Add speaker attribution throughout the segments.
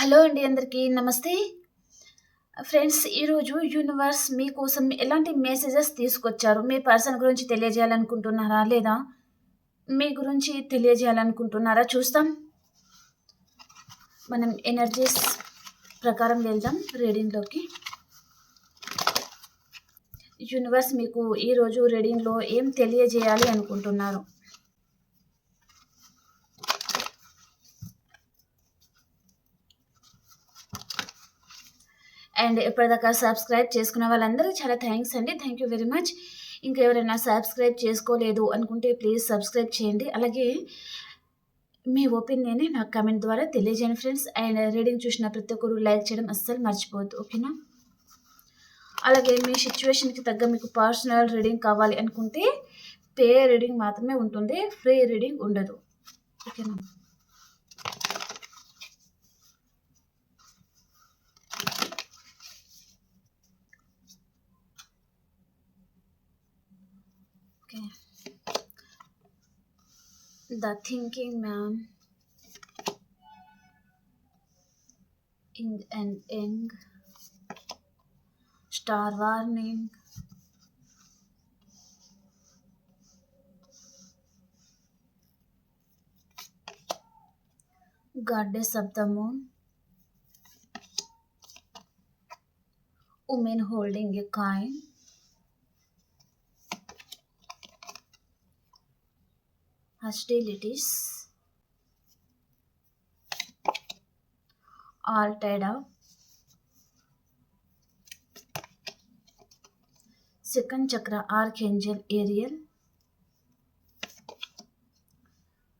Speaker 1: Hello అండి అందరికీ నమస్తే. ఫ్రెండ్స్ ఈరోజు యూనివర్స్ మీకోసం ఎలాంటి మెసేజెస్ తీసుకొచ్చారు? మీ పర్సన్ గురించి తెలియజేయాలనుకుంటున్నారా లేదా? మీ గురించి తెలియజేయాలనుకుంటున్నారా? చూస్తాం. మనం ఎనర్జీస్ ప్రకారం వెళ్దాం రీడింగ్లోకి యూనివర్స్ మీకు ఈరోజు రీడింగ్లో ఏం తెలియజేయాలి అనుకుంటున్నారు? అండ్ ఇప్పటిదాకా సబ్స్క్రైబ్ చేసుకున్న వాళ్ళందరూ చాలా థ్యాంక్స్ అండి. థ్యాంక్ యూ వెరీ మచ్ ఇంకా ఎవరైనా సబ్స్క్రైబ్ చేసుకోలేదు అనుకుంటే ప్లీజ్ సబ్స్క్రైబ్ చేయండి. అలాగే మీ ఒపీనియన్ని నాకు కమెంట్ ద్వారా తెలియజేయండి ఫ్రెండ్స్ అండ్ రీడింగ్ చూసిన ప్రతి ఒక్కరు లైక్ చేయడం అస్సలు మర్చిపోవద్దు ఓకేనా అలాగే మీ సిచ్యువేషన్కి తగ్గ మీకు పర్సనల్ రీడింగ్ కావాలి అనుకుంటే పే రీడింగ్ మాత్రమే ఉంటుంది. ఫ్రీ రీడింగ్ ఉండదు ఓకేనా The Thinking Man in and Eng Star Warning Goddess of the Moon Woman holding a coin hostilities all tied up second chakra archangel ariel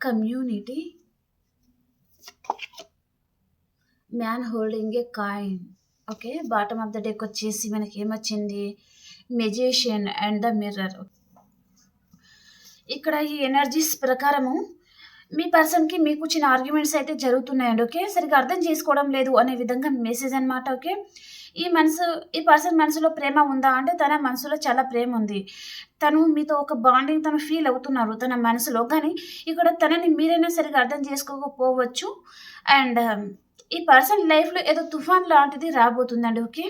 Speaker 1: community man holding a coin okay bottom of the deck వచ్చేసి మనకి ఏమొచ్చింది magician and the mirror ఇక్కడ ఈ energies ప్రకారము మీ పర్సన్కి మీకు చిన్న arguments అయితే జరుగుతున్నాయండి ఓకే సరిగ్గా అర్థం చేసుకోవడం లేదు అనే విధంగా మెసేజ్ అనమాట ఓకే ఈ మనసు ఈ పర్సన్ మనసులో ప్రేమ ఉందా అంటే తన మనసులో చాలా ప్రేమ ఉంది. తను మీతో ఒక బాండింగ్ తను ఫీల్ అవుతున్నారు తన మనసులో. కానీ ఇక్కడ తనని మీరైనా సరిగ్గా అర్థం చేసుకోకపోవచ్చు. అండ్ ఈ పర్సన్ లైఫ్లో ఏదో తుఫాన్ లాంటిది రాబోతుందండి ఓకే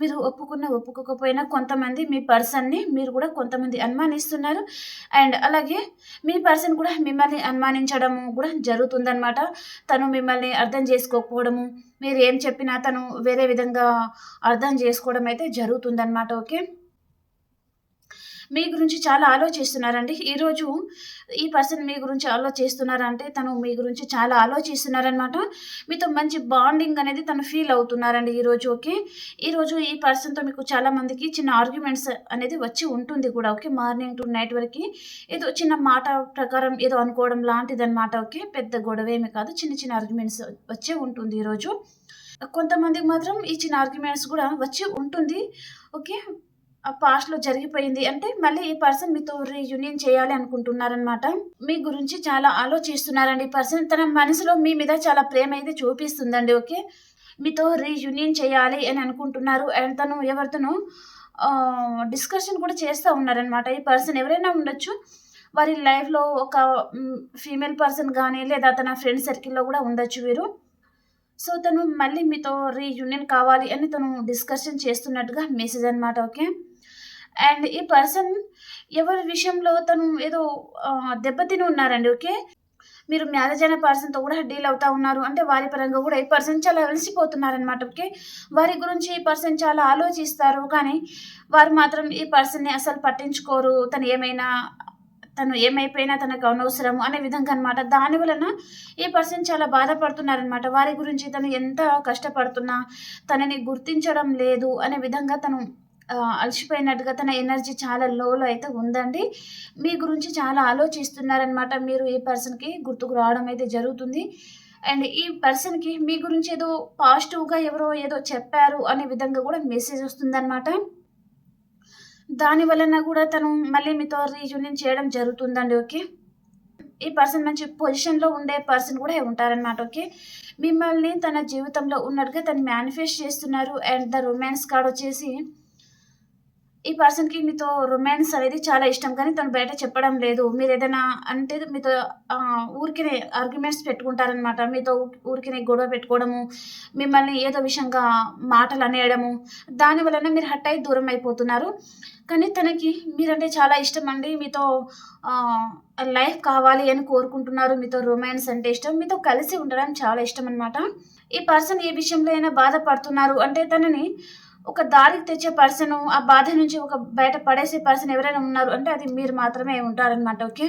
Speaker 1: మీరు ఒప్పుకున్న ఒప్పుకోకపోయినా కొంతమంది మీ పర్సన్ని మీరు కూడా కొంతమంది అనుమానిస్తున్నారు. అండ్ అలాగే మీ పర్సన్ కూడా మిమ్మల్ని అనుమానించడము కూడా జరుగుతుందనమాట తను మిమ్మల్ని అర్థం చేసుకోకపోవడము మీరు ఏం చెప్పినా తను వేరే విధంగా అర్థం చేసుకోవడం అయితే జరుగుతుందన్నమాట ఓకే? మీ గురించి చాలా ఆలోచిస్తున్నారండి. ఈరోజు ఈ పర్సన్ మీ గురించి ఆలోచిస్తున్నారంటే తను మీ గురించి చాలా ఆలోచిస్తున్నారనమాట మీతో మంచి బాండింగ్ అనేది తను ఫీల్ అవుతున్నారండి ఈరోజు ఓకే? ఈరోజు ఈ పర్సన్తో మీకు చాలా మందికి చిన్న ఆర్గ్యుమెంట్స్ అనేది వచ్చి ఉంటుంది కూడా ఓకే? మార్నింగ్ టు నైట్ వరకు ఏదో చిన్న మాట ప్రకారం ఏదో అనుకోవడం లాంటిది అనమాట ఓకే? పెద్ద గొడవ ఏమి కాదు చిన్న చిన్న ఆర్గ్యుమెంట్స్ వచ్చే ఉంటుంది ఈరోజు కొంతమందికి మాత్రం ఈ చిన్న ఆర్గ్యుమెంట్స్ కూడా వచ్చి ఉంటుంది ఓకే? పాస్ట్లో జరిగిపోయింది అంటే మళ్ళీ ఈ పర్సన్ మీతో రీయూనియన్ చేయాలి అనుకుంటున్నారనమాట మీ గురించి చాలా ఆలోచిస్తున్నారండి. ఈ పర్సన్ తన మనసులో మీ మీద చాలా ప్రేమ అయితే చూపిస్తుందండి ఓకే? మీతో రీయూనియన్ చేయాలి అని అనుకుంటున్నారు. అండ్ తను ఎవరితోనూ డిస్కషన్ కూడా చేస్తూ ఉన్నారనమాట ఈ పర్సన్ ఎవరైనా ఉండొచ్చు. వారి లైఫ్లో ఒక ఫీమేల్ పర్సన్ కానీ లేదా తన ఫ్రెండ్ సర్కిల్లో కూడా ఉండొచ్చు వీరు. సో తను మళ్ళీ మీతో రీయూనియన్ కావాలి అని తను డిస్కషన్ చేస్తున్నట్టుగా మెసేజ్ అనమాట ఓకే? అండ్ ఈ పర్సన్ ఎవరి విషయంలో తను ఏదో దెబ్బతిని ఉన్నారండి ఓకే? మీరు మ్యారేజ్ అయిన పర్సన్తో కూడా డీల్ అవుతా ఉన్నారు. అంటే వారి పరంగా కూడా ఈ పర్సన్ చాలా అలసిపోతున్నారనమాట ఓకే? వారి గురించి ఈ పర్సన్ చాలా ఆలోచిస్తారు కానీ వారు మాత్రం ఈ పర్సన్ని అసలు పట్టించుకోరు. తను ఏమైనా తను ఏమైపోయినా తనకు అనవసరం అనే విధంగా అనమాట దాని వలన ఈ పర్సన్ చాలా బాధపడుతున్నారనమాట వారి గురించి తను ఎంత కష్టపడుతున్నా తనని గుర్తించడం లేదు అనే విధంగా తను అలసిపోయినట్టుగా తన ఎనర్జీ చాలా లోలో అయితే ఉందండి. మీ గురించి చాలా ఆలోచిస్తున్నారనమాట మీరు ఈ పర్సన్కి గుర్తుకు రావడం అయితే జరుగుతుంది. అండ్ ఈ పర్సన్కి మీ గురించి ఏదో పాజిటివ్గా ఎవరో ఏదో చెప్పారు అనే విధంగా కూడా మెసేజ్ వస్తుందన్నమాట. దాని వలన కూడా తను మళ్ళీ మీతో రీయూనియన్ చేయడం జరుగుతుందండి ఓకే? ఈ పర్సన్ మంచి పొజిషన్లో ఉండే పర్సన్ కూడా ఉంటారనమాట ఓకే? మిమ్మల్ని తన జీవితంలో ఉన్నట్టుగా తను మేనిఫెస్ట్ చేస్తున్నారు. అండ్ ద రొమాన్స్ కార్డ్ వచ్చేసి ఈ పర్సన్‌కి మీతో రొమాన్స్ అనేది చాలా ఇష్టం. కానీ తను బయట చెప్పడం లేదు. మీరు ఏదైనా అంటే మీతో ఊరికినే ఊరికనే ఆర్గ్యుమెంట్స్ పెట్టుకుంటారనమాట. మీతో ఊరికనే గొడవ పెట్టుకోవడము, మిమ్మల్ని ఏదో విషయంగా మాటలనేయడము, దాని వలన మీరు హట్ అయి దూరం అయిపోతున్నారు. కానీ తనకి మీరంటే చాలా ఇష్టం అండి మీతో లైఫ్ కావాలి అని కోరుకుంటున్నారు. మీతో రొమాన్స్ అంటే ఇష్టం. మీతో కలిసి ఉండడం చాలా ఇష్టం అనమాట ఈ పర్సన్ ఏ విషయంలో అయినా బాధపడుతున్నారు అంటే తనని ఒక దారికి తెచ్చే పర్సను, ఆ బాధ నుంచి ఒక బయట పడేసే పర్సన్ ఎవరైనా ఉన్నారు అంటే అది మీరు మాత్రమే ఉంటారనమాట. ఓకే.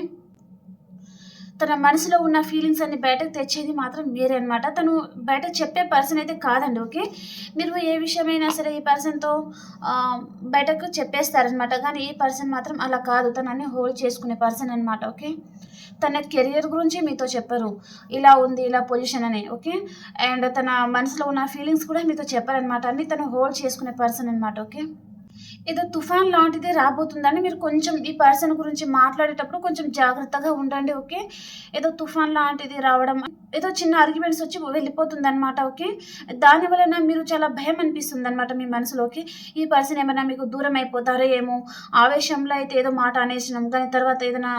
Speaker 1: తన మనసులో ఉన్న ఫీలింగ్స్ అన్ని బయటకు తెచ్చేది మాత్రం మీరే అనమాట. తను బయట చెప్పే పర్సన్ అయితే కాదండి. ఓకే. మీరు ఏ విషయమైనా సరే ఈ పర్సన్‌తో బయటకు చెప్పేస్తారనమాట. కానీ ఈ పర్సన్ మాత్రం అలా కాదు. తను హోల్డ్ చేసుకునే పర్సన్ అనమాట. ఓకే. తన కెరియర్ గురించి మీతో చెప్పరు. ఇలా ఉంది, ఇలా పొజిషన్ అని. ఓకే. అండ్ తన మనసులో ఉన్న ఫీలింగ్స్ కూడా మీతో చెప్పరనమాట. అన్ని తను హోల్డ్ చేసుకునే పర్సన్ అనమాట. ఓకే. ఏదో తుఫాన్ లాంటిది రాబోతుందని మీరు కొంచెం ఈ పర్సన్ గురించి మాట్లాడేటప్పుడు కొంచెం జాగ్రత్తగా ఉండండి. ఓకే. ఏదో తుఫాన్ లాంటిది రావడం, ఏదో చిన్న ఆర్గ్యుమెంట్స్ వచ్చి వెళ్ళిపోతుందనమాట. ఓకే. దాని వలన మీరు చాలా భయం అనిపిస్తుంది అనమాట మీ మనసులోకి. ఈ పర్సన్ ఏమైనా మీకు దూరం అయిపోతారో ఏమో, ఆవేశంలో అయితే ఏదో మాట అనేసినాం. కానీ తర్వాత ఏదైనా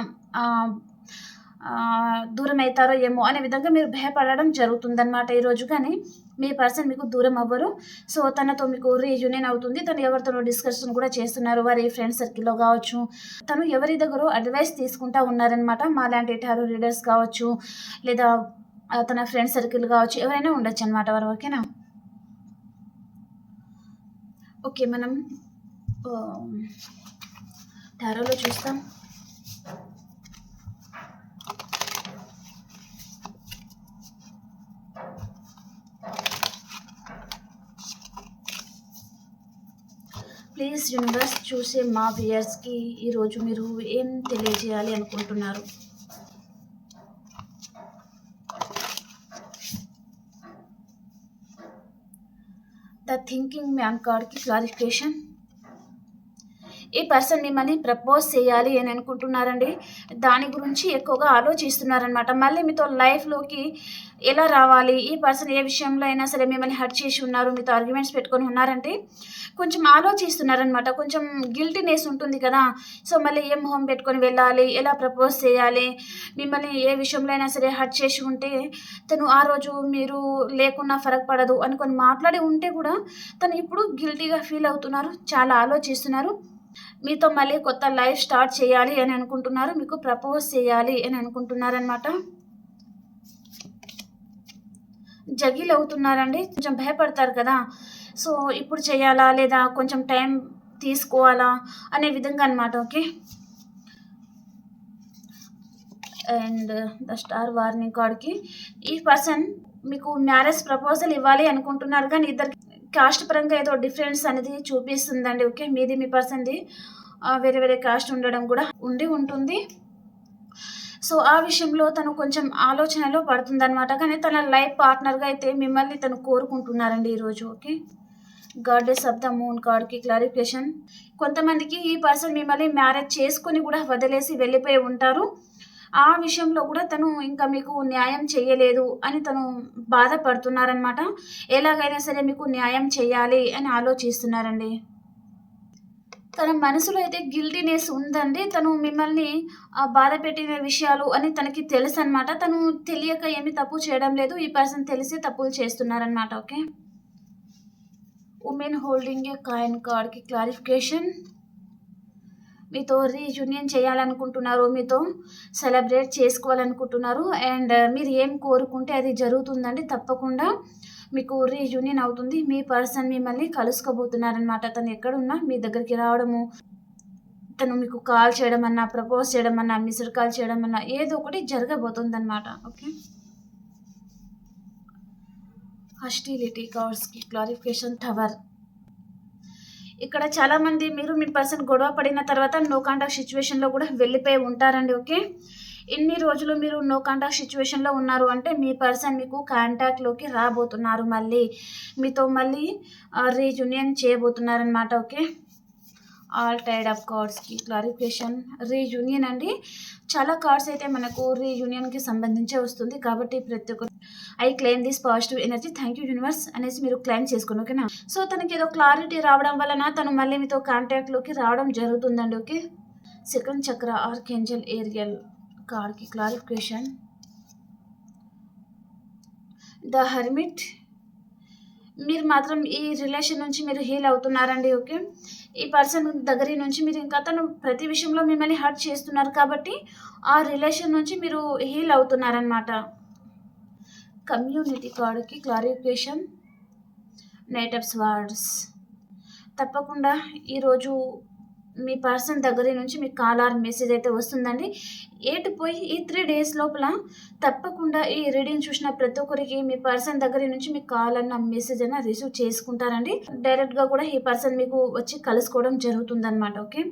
Speaker 1: దూరం అవుతారో ఏమో అనే విధంగా మీరు భయపడడం జరుగుతుందనమాట ఈరోజు. కానీ మీ పర్సన్ మీకు దూరం అవ్వరు. సో, తనతో మీకు రీయూనియన్ అవుతుంది. తను ఎవరితోనో డిస్కషన్ కూడా చేస్తున్నారు. వారి ఫ్రెండ్ సర్కిల్‌లో కావచ్చు. తను ఎవరి దగ్గర అడ్వైస్ తీసుకుంటా ఉన్నారనమాట. మాలాంటి టారో రీడర్స్ కావచ్చు, లేదా తన ఫ్రెండ్ సర్కిల్ కావచ్చు. ఎవరైనా ఉండొచ్చు అనమాట వారు. ఓకేనా. ఓకే. మనం టారోలో చూస్తాం. ప్లీజ్ యూనివర్స్ చూసే మా వియర్స్కి ఈరోజు మీరు ఏం తెలియజేయాలి అనుకుంటున్నారు? ద థింకింగ్ మ్యాన్ కార్డ్‌కి క్లారిఫికేషన్. ఈ పర్సన్ మిమ్మల్ని ప్రపోజ్ చేయాలి అని అనుకుంటున్నారండి. దాని గురించి ఎక్కువగా ఆలోచిస్తున్నారనమాట. మళ్ళీ మీతో లైఫ్‌లోకి ఎలా రావాలి? ఈ పర్సన్ ఏ విషయంలో అయినా సరే మిమ్మల్ని హర్ట్ చేసి ఉన్నారు. మీతో ఆర్గ్యుమెంట్స్ పెట్టుకొని ఉన్నారంటే కొంచెం ఆలోచిస్తున్నారనమాట. కొంచెం గిల్టీనెస్ ఉంటుంది కదా! సో, మళ్ళీ ఏ మొహం పెట్టుకొని వెళ్ళాలి? ఎలా ప్రపోజ్ చేయాలి? మిమ్మల్ని ఏ విషయంలో అయినా సరే హర్ట్ చేసి ఉంటే తను ఆ రోజు మీరు లేకున్నా ఫరక్ పడదు అనుకొని మాట్లాడి ఉంటే కూడా తను ఇప్పుడు గిల్టీగా ఫీల్ అవుతున్నారు. చాలా ఆలోచిస్తున్నారు. మీతో మళ్ళీ కొత్త లైఫ్ స్టార్ట్ చేయాలి అని అనుకుంటున్నారు. మీకు ప్రపోజ్ చేయాలి అని అనుకుంటున్నారనమాట. జగీల్ అవుతున్నారండి. కొంచెం భయపడతారు కదా! సో, ఇప్పుడు చేయాలా? లేదా కొంచెం టైం తీసుకోవాలా? అనే విధంగా అనమాట. Okay. And the star warning కార్డ్‌కి ఈ పర్సన్ మీకు మ్యారేజ్ ప్రపోజల్ ఇవ్వాలి అనుకుంటున్నారు. కానీ ఇద్దరికి కాస్ట్ పరంగా ఏదో డిఫరెన్స్ అనేది చూపిస్తుందండి. ఓకే. మీది మీ పర్సన్‌ది వేరే వేరే కాస్ట్ ఉండడం కూడా ఉండి ఉంటుంది. సో, ఆ విషయంలో తను కొంచెం ఆలోచనలో పడుతుందనమాట. కానీ తన లైఫ్ పార్ట్నర్‌గా అయితే మిమ్మల్ని తను కోరుకుంటున్నారండి ఈరోజు. Okay. Goddess of the moon కార్డ్‌కి క్లారిఫికేషన్. కొంతమందికి ఈ పర్సన్ మిమ్మల్ని మ్యారేజ్ చేసుకొని కూడా వదిలేసి వెళ్ళిపోయి ఉంటారు. ఆ విషయంలో కూడా తను ఇంకా మీకు న్యాయం చేయలేదు అని తను బాధపడుతున్నారనమాట. ఎలాగైనా సరే మీకు న్యాయం చేయాలి అని ఆలోచిస్తున్నారండి. తన మనసులో అయితే గిల్టీనెస్ ఉందండి. తను మిమ్మల్ని బాధ పెట్టిన విషయాలు అని తనకి తెలుసు అనమాట తను తెలియక ఏమి తప్పు చేయడం లేదు. ఈ పర్సన్ తెలిసి తప్పులు చేస్తున్నారనమాట. Okay. Women holding a coin కార్డ్‌కి క్లారిఫికేషన్. మీతో రీయూనియన్ చేయాలనుకుంటున్నారు. మీతో సెలబ్రేట్ చేసుకోవాలనుకుంటున్నారు. అండ్ మీరు ఏం కోరుకుంటే అది జరుగుతుందండి. తప్పకుండా మీకు రీయూనియన్ అవుతుంది. మీ పర్సన్ మిమ్మల్ని కలుసుకోబోతున్నారనమాట. తను ఎక్కడున్నా మీ దగ్గరికి రావడము, తను మీకు కాల్ చేయడం అన్నా, ప్రపోజ్ చేయడం అన్నా, మిస్డ్ కాల్ చేయడం అన్నా ఏదో ఒకటి జరగబోతుందనమాట. ఓకే. హస్టిలిటీ కార్డ్స్‌కి క్లారిఫికేషన్ టవర్. ఇక్కడ చాలామంది మీరు మీ పర్సన్ గొడవ పడిన తర్వాత నో కాంటాక్ట్ సిచ్యువేషన్లో కూడా వెళ్ళిపోయి ఉంటారండి. ఓకే. ఇన్ని రోజులు మీరు నో కాంటాక్ట్ సిట్యుయేషన్‌లో ఉన్నారు అంటే మీ పర్సన్ మీకు కాంటాక్ట్‌లోకి రాబోతున్నారు మళ్ళీ. మీతో మళ్ళీ రీజూనియన్ చేయబోతున్నారు చేయబోతున్నారనమాట. ఓకే. ఆల్ టైడ్ అప్ కార్డ్స్‌కి క్లారిఫికేషన్. రీయూనియన్ అండి. చాలా కార్డ్స్ అయితే మనకు రీయూనియన్‌కి సంబంధించే వస్తుంది. కాబట్టి ప్రతి ఒక్క I claim this positive energy thank you universe అనేసి మీరు క్లెయిమ్ చేసుకోండి ఓకేనా సో తనకి ఏదో క్లారిటీ రావడం వలన తను మళ్ళీ మీతో కాంటాక్ట్లోకి రావడం జరుగుతుందండి okay second chakra archangel Ariel కార్డ్కి క్లారిఫికేషన్ ద హర్మిట్ మీరు మాత్రం ఈ రిలేషన్ నుంచి మీరు హీల్ అవుతున్నారండి ఓకే ఈ పర్సన్ దగ్గర నుంచి మీరు ఇంకా తను ప్రతి విషయంలో మిమ్మల్ని హర్ట్ చేస్తున్నారు కాబట్టి ఆ రిలేషన్ నుంచి మీరు హీల్ అవుతున్నారనమాట కమ్యూనిటీ కార్డుకి క్లారిఫికేషన్। నైట్ ఆఫ్ వర్డ్స్ తప్పకుండా ఈరోజు మీ పర్సన్ దగ్గర నుంచి మీకు కాల్ ఆర్ మెసేజ్ అయితే వస్తుందండి. ఏటు పోయి ఈ త్రీ డేస్ లోపల తప్పకుండా ఈ రీడింగ్ చూసిన ప్రతి ఒక్కరికి మీ పర్సన్ దగ్గర నుంచి మీకు కాల్ అన్న మెసేజ్ అయినా రిసీవ్ చేసుకుంటారండి. డైరెక్ట్గా కూడా ఈ పర్సన్ మీకు వచ్చి కలుసుకోవడం జరుగుతుందన్నమాట ఓకే?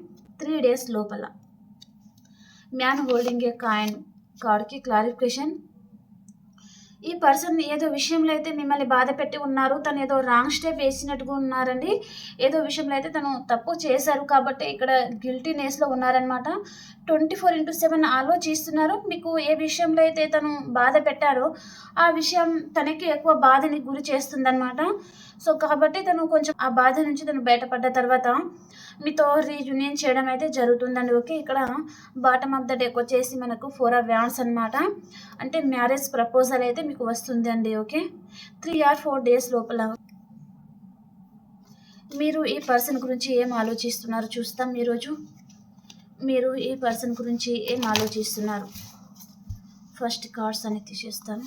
Speaker 1: త్రీ డేస్ లోపల. మ్యాన్ హోల్డింగ్ ఏ కాయిన్ కార్డ్కి క్లారిఫికేషన్ ఈ పర్సన్ ఏదో విషయంలో అయితే మిమ్మల్ని బాధ పెట్టి ఉన్నారు తను ఏదో రాంగ్ స్టెప్ వేసినట్టుగా ఉన్నారండి. ఏదో విషయంలో అయితే తను తప్పు చేశారు కాబట్టి ఇక్కడ గిల్టీనెస్లో ఉన్నారనమాట ట్వంటీ ఫోర్ ఇంటూ సెవెన్ ఆలోచిస్తున్నారు. మీకు ఏ విషయంలో అయితే తను బాధ పెట్టారో ఆ విషయం తనకి ఎక్కువ బాధని గురి చేస్తుందనమాట సో కాబట్టి తను కొంచెం ఆ బాధ నుంచి తను బయటపడ్డ తర్వాత మీతో రీయూనియన్ చేయడం అయితే జరుగుతుందండి. ఓకే ఇక్కడ బాటమ్ ఆఫ్ ద డెక్ వచ్చేసి మనకు ఫోర్ ఆర్ వ్యాన్స్ అనమాట అంటే మ్యారేజ్ ప్రపోజల్ అయితే మీకు వస్తుంది అండి okay three or four days లోపల. మీరు ఈ పర్సన్ గురించి ఏం ఆలోచిస్తున్నారు చూస్తాం ఈరోజు. మీరు ఈ పర్సన్ గురించి ఏం ఆలోచిస్తున్నారు? ఫస్ట్ కార్డ్స్ అని తీసేస్తాను.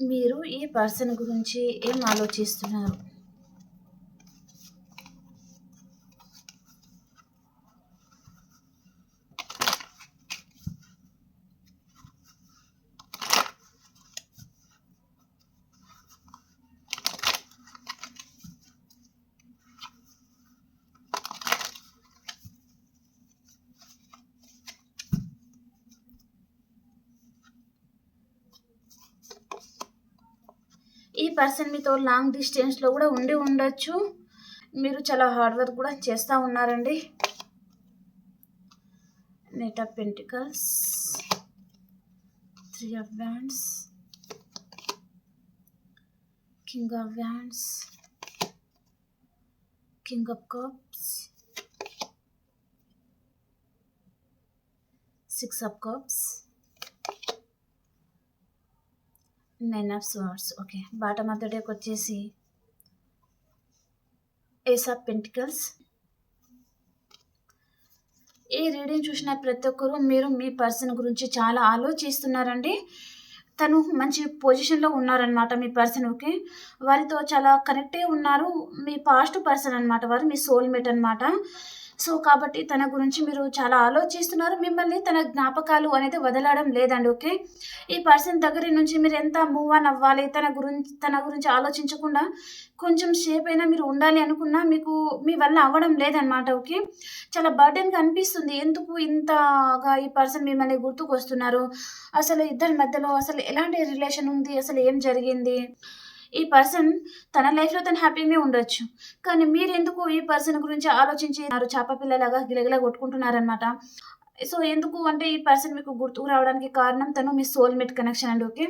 Speaker 1: మీరు ఈ పర్సన్ గురించి ఏం ఆలోచిస్తున్నారు ఈ పర్సన్ మీతో లాంగ్ డిస్టెన్స్లో కూడా ఉండి ఉండొచ్చు. మీరు చాలా హార్డ్ వర్క్ కూడా చేస్తూ ఉన్నారండి. Knight of pentacles three of wands king of wands king of cups six of cups nine of swords okay bottom of the డేకి వచ్చేసి ఏస్ ఆఫ్ పెంటికల్స్ ఈ రీడింగ్ చూసిన ప్రతి ఒక్కరూ మీరు మీ పర్సన్ గురించి చాలా ఆలోచిస్తున్నారండి. తను మంచి పొజిషన్లో ఉన్నారనమాట మీ పర్సన్ ఓకే వారితో చాలా కనెక్టే ఉన్నారు. మీ పాస్ట్ పర్సన్ అనమాట వారు మీ సోల్మేట్ అనమాట సో కాబట్టి తన గురించి మీరు చాలా ఆలోచిస్తున్నారు. మిమ్మల్ని తన జ్ఞాపకాలు అనేది వదలడం లేదండి ఓకే? ఈ పర్సన్ దగ్గర నుంచి మీరు ఎంత మూవ్ ఆన్ అవ్వాలి తన గురించి తన గురించి ఆలోచించకుండా కొంచెం సేపు అయినా మీరు ఉండాలి అనుకున్నా మీకు మీ వల్ల అవ్వడం లేదనమాట ఓకే? చాలా బర్డెన్గా అనిపిస్తుంది ఎందుకు ఇంతగా ఈ పర్సన్ మిమ్మల్ని గుర్తుకు వస్తున్నారు అసలు ఇద్దరి మధ్యలో అసలు ఎలాంటి రిలేషన్ ఉంది? అసలు ఏం జరిగింది? ఈ పర్సన్ తన లైఫ్లో తను హ్యాపీగానే ఉండొచ్చు. కానీ మీరు ఎందుకు ఈ పర్సన్ గురించి ఆలోచించి చేప పిల్లలాగా గిలగిలా కొట్టుకుంటున్నారనమాట సో ఎందుకు అంటే ఈ పర్సన్ మీకు గుర్తుకు రావడానికి కారణం తను మీ సోల్మేట్ కనెక్షన్ అండి ఓకే?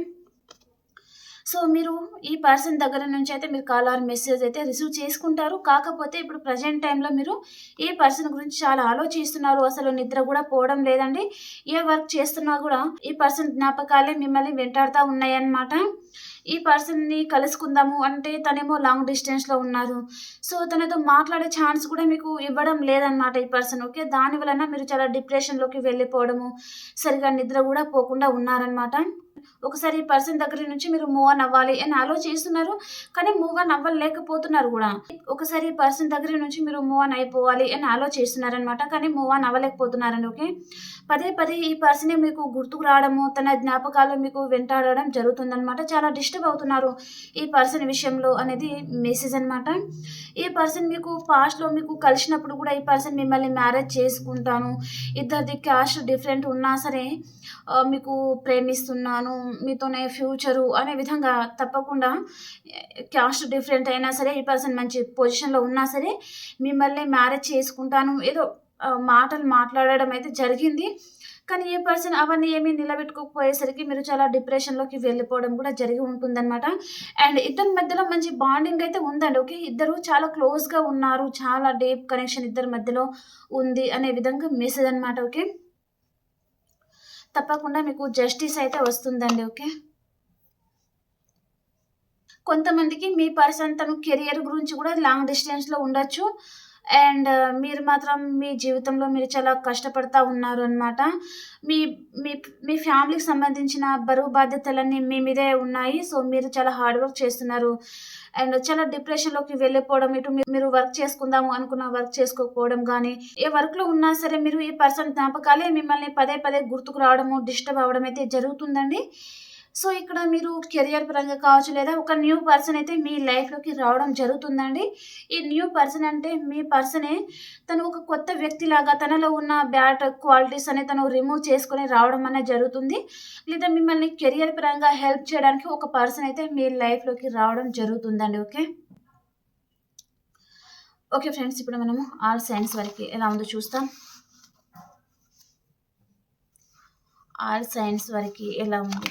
Speaker 1: సో మీరు ఈ పర్సన్ దగ్గర నుంచి అయితే మీరు కాల్ ఆర్ మెసేజ్ అయితే రిసీవ్ చేసుకుంటారు. కాకపోతే ఇప్పుడు ప్రజెంట్ టైంలో మీరు ఈ పర్సన్ గురించి చాలా ఆలోచిస్తున్నారు. అసలు నిద్ర కూడా పోవడం లేదండి. ఏ వర్క్ చేస్తున్నా కూడా ఈ పర్సన్ జ్ఞాపకాలే మిమ్మల్ని వెంటాడుతూ ఉన్నాయన్నమాట. ఈ పర్సన్ని కలుసుకుందాము అంటే తనేమో లాంగ్ డిస్టెన్స్లో ఉన్నారు. సో తనతో మాట్లాడే ఛాన్స్ కూడా మీకు ఇవ్వడం లేదన్నమాట ఈ పర్సన్ ఓకే దాని వలన మీరు చాలా డిప్రెషన్లోకి వెళ్ళిపోవడము సరిగా నిద్ర కూడా పోకుండా ఉన్నారనమాట ఒకసారి ఈ పర్సన్ దగ్గర నుంచి మీరు మూవ్ అన్ అవ్వాలి అని ఆలోచిస్తున్నారు కానీ మూవ్ అన్ అవ్వలేకపోతున్నారు కూడా. ఒకసారి ఈ పర్సన్ దగ్గర నుంచి మీరు మూవ్ అన్ అయిపోవాలి అని ఆలోచిస్తున్నారనమాట కానీ మూవ్ ఆన్ అవ్వలేకపోతున్నారని ఓకే పదే పదే ఈ పర్సన్ మీకు గుర్తుకు రావడము తన జ్ఞాపకాలు మీకు వెంటాడడం జరుగుతుందనమాట చాలా డిస్టర్బ్ డిస్టర్బ్ అవుతున్నారు. ఈ పర్సన్ విషయంలో అనేది మెసేజ్ అనమాట ఈ పర్సన్ మీకు పాస్ట్లో మీకు కలిసినప్పుడు కూడా ఈ పర్సన్ మిమ్మల్ని మ్యారేజ్ చేసుకుంటాను. ఇద్దరిది క్యాస్ట్ డిఫరెంట్ ఉన్నా సరే మీకు ప్రేమిస్తున్నాను. మీతోనే ఫ్యూచరు అనే విధంగా తప్పకుండా క్యాస్ట్ డిఫరెంట్ అయినా సరే ఈ పర్సన్ మంచి పొజిషన్లో ఉన్నా సరే మిమ్మల్ని మ్యారేజ్ చేసుకుంటాను. ఏదో మాటలు మాట్లాడడం అయితే జరిగింది. కానీ ఏ పర్సన్ అవన్నీ ఏమీ నిలబెట్టుకోకపోయేసరికి మీరు చాలా డిప్రెషన్లోకి వెళ్ళిపోవడం కూడా జరిగి ఉంటుందన్నమాట. అండ్ ఇద్దరి మధ్యలో మంచి బాండింగ్ అయితే ఉందండి. ఓకే ఇద్దరు చాలా క్లోజ్గా ఉన్నారు. చాలా డీప్ కనెక్షన్ ఇద్దరి మధ్యలో ఉంది అనే విధంగా మెసేజ్ అనమాట ఓకే? తప్పకుండా మీకు జస్టిస్ అయితే వస్తుందండి. ఓకే? కొంతమందికి మీ పర్సన్ తను కెరియర్ గురించి కూడా లాంగ్ డిస్టెన్స్లో ఉండొచ్చు. అండ్ మీరు మాత్రం మీ జీవితంలో మీరు చాలా కష్టపడతా ఉన్నారు అనమాట మీ మీ మీ ఫ్యామిలీకి సంబంధించిన బరువు బాధ్యతలన్నీ మీ మీదే ఉన్నాయి. సో మీరు చాలా హార్డ్ వర్క్ చేస్తున్నారు. అండ్ చాలా డిప్రెషన్లోకి వెళ్ళిపోవడం ఇటు మీరు వర్క్ చేసుకుందాము అనుకున్న వర్క్ చేసుకోకపోవడం కానీ ఏ వర్క్లో ఉన్నా సరే మీరు ఈ పర్సన్ జ్ఞాపకాలే మిమ్మల్ని పదే పదే గుర్తుకు రావడము డిస్టర్బ్ అవడం అయితే జరుగుతుందండి. సో ఇక్కడ మీరు కెరియర్ పరంగా కావచ్చు లేదా ఒక న్యూ పర్సన్ అయితే మీ లైఫ్లోకి రావడం జరుగుతుందండి. ఈ న్యూ పర్సన్ అంటే మీ పర్సనే తను ఒక కొత్త వ్యక్తిలాగా తనలో ఉన్న బ్యాడ్ క్వాలిటీస్ అనే తను రిమూవ్ చేసుకొని రావడం అనేది జరుగుతుంది. లేదా మిమ్మల్ని కెరియర్ పరంగా హెల్ప్ చేయడానికి ఒక పర్సన్ అయితే మీ లైఫ్లోకి రావడం జరుగుతుందండి ఓకే? ఓకే ఫ్రెండ్స్ ఇప్పుడు మనము ఆల్ సైన్స్ వరకు ఎలా ఉందో చూస్తాం. ఆల్ సైన్స్ వరకు ఎలా ఉంది?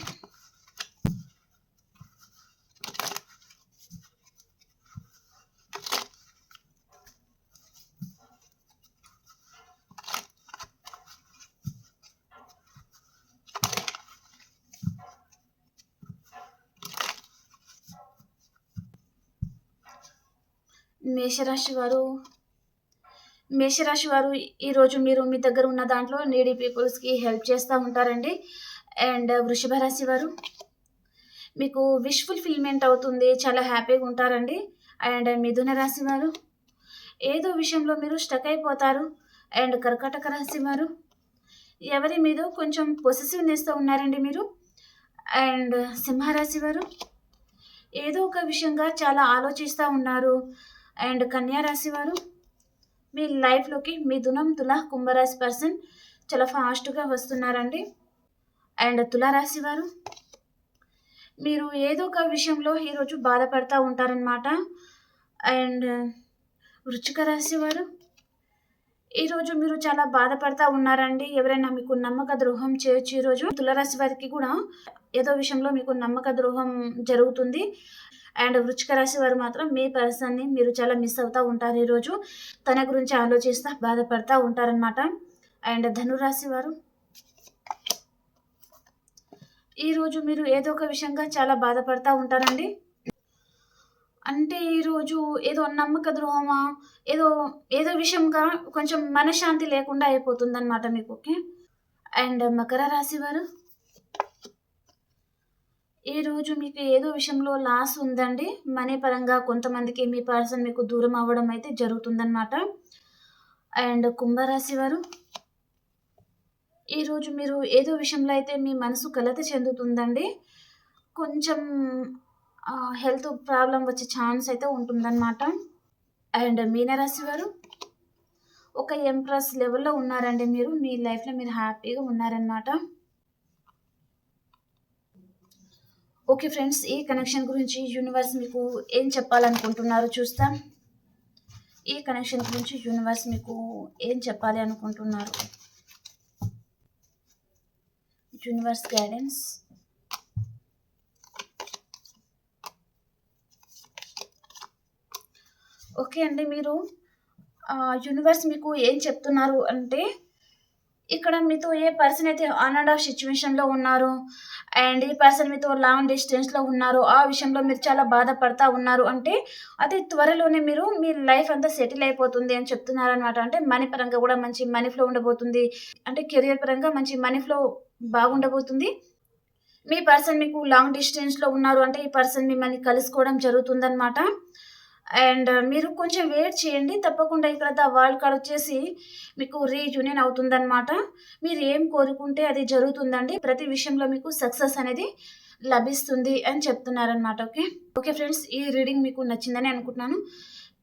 Speaker 1: మేషరాశి వారు మేషరాశి వారు ఈరోజు మీరు మీ దగ్గర ఉన్న దాంట్లో నీడీ పీపుల్స్కి హెల్ప్ చేస్తూ ఉంటారండి. అండ్ వృషభ రాశి వారు మీకు విష్ ఫుల్ఫిల్మెంట్ అవుతుంది చాలా హ్యాపీగా ఉంటారండి. అండ్ మిథున రాశి వారు ఏదో విషయంలో మీరు స్టక్ అయిపోతారు. అండ్ కర్కాటక రాశి వారు ఎవరి మీద కొంచెం పొసెసివ్నెస్తో ఉన్నారండి మీరు. అండ్ సింహరాశి వారు ఏదో ఒక విషయంగా చాలా ఆలోచిస్తూ ఉన్నారు. అండ్ కన్యారాశి వారు మీ లైఫ్లోకి మిథునం తుల కుంభరాశి పర్సన్ చాలా ఫాస్ట్గా వస్తున్నారండి. అండ్ తులారాశి వారు మీరు ఏదో ఒక విషయంలో ఈరోజు బాధపడతా ఉంటారనమాట అండ్ వృచ్చిక రాశి వారు ఈరోజు మీరు చాలా బాధపడతా ఉన్నారండి. ఎవరైనా మీకు నమ్మక ద్రోహం చేయొచ్చు ఈరోజు. తులరాశి వారికి కూడా ఏదో విషయంలో మీకు నమ్మక ద్రోహం జరుగుతుంది. అండ్ వృచ్చిక రాశి వారు మాత్రం మీ పర్సన్ని మీరు చాలా మిస్ అవుతూ ఉంటారు ఈరోజు. తన గురించి ఆలోచిస్తూ బాధపడతా ఉంటారనమాట అండ్ ధనురాశి వారు? ఈరోజు మీరు ఏదో ఒక విషయంగా చాలా బాధపడతా ఉంటారండి. అంటే ఈరోజు ఏదో నమ్మక ద్రోహమా ఏదో ఏదో విషయంగా కొంచెం మనశ్శాంతి లేకుండా అయిపోతుంది అనమాట మీకు ఓకే? అండ్ మకర రాశి వారు? ఈరోజు మీకు ఏదో విషయంలో లాస్ ఉందండి. మనీ పరంగా కొంతమందికి మీ పర్సన్ మీకు దూరం అవ్వడం అయితే జరుగుతుందన్నమాట. అండ్ కుంభరాశి వారు ఈరోజు మీరు ఏదో విషయంలో అయితే మీ మనసు కలత చెందుతుందండి. కొంచెం హెల్త్ ప్రాబ్లం వచ్చే ఛాన్స్ అయితే ఉంటుందన్నమాట. అండ్ మీనరాశి వారు ఒక ఎంప్రెస్ లెవెల్లో ఉన్నారండి మీరు. మీ లైఫ్లో మీరు హ్యాపీగా ఉన్నారనమాట ఓకే ఫ్రెండ్స్ ఈ కనెక్షన్ గురించి యూనివర్స్ మీకు ఏం చెప్పాలనుకుంటున్నారో చూస్తాం. ఈ కనెక్షన్ గురించి యూనివర్స్ మీకు ఏం చెప్పాలి అనుకుంటున్నారు? యూనివర్స్ గైడెన్స్ ఓకే అండి మీరు యూనివర్స్ మీకు ఏం చెప్తున్నారు అంటే ఇక్కడ మీతో ఏ పర్సన్ అయితే ఆన్ అండ్ ఆఫ్ సిచ్యువేషన్లో ఉన్నారో అండ్ ఈ పర్సన్ మీతో లాంగ్ డిస్టెన్స్లో ఉన్నారు. ఆ విషయంలో మీరు చాలా బాధపడతా ఉన్నారు. అంటే అతి త్వరలోనే మీరు మీ లైఫ్ అంతా సెటిల్ అయిపోతుంది అని చెప్తున్నారు అనమాట అంటే మనీ పరంగా కూడా మంచి మనీ ఫ్లో ఉండబోతుంది. అంటే కెరియర్ పరంగా మంచి మనీ ఫ్లో బాగుండబోతుంది. మీ పర్సన్ మీకు లాంగ్ డిస్టెన్స్లో ఉన్నారు. అంటే ఈ పర్సన్ మిమ్మల్ని కలుసుకోవడం జరుగుతుందన్నమాట. అండ్ మీరు కొంచెం వెయిట్ చేయండి. తప్పకుండా ఇక్కడ ద వరల్డ్ కార్డ్ వచ్చేసి మీకు రీయూనియన్ అవుతుందన్నమాట. మీరు ఏం కోరుకుంటే అది జరుగుతుందండి. ప్రతి విషయంలో మీకు సక్సెస్ అనేది లభిస్తుంది అని చెప్తున్నారనమాట ఓకే? ఓకే ఫ్రెండ్స్ ఈ రీడింగ్ మీకు నచ్చిందని అనుకుంటున్నాను.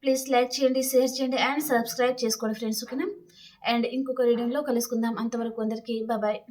Speaker 1: ప్లీజ్ లైక్ చేయండి షేర్ చేయండి అండ్ సబ్స్క్రైబ్ చేసుకోండి ఫ్రెండ్స్ ఓకేనా? అండ్ ఇంకొక రీడింగ్లో కలుసుకుందాం. అంతవరకు అందరికీ బాయ్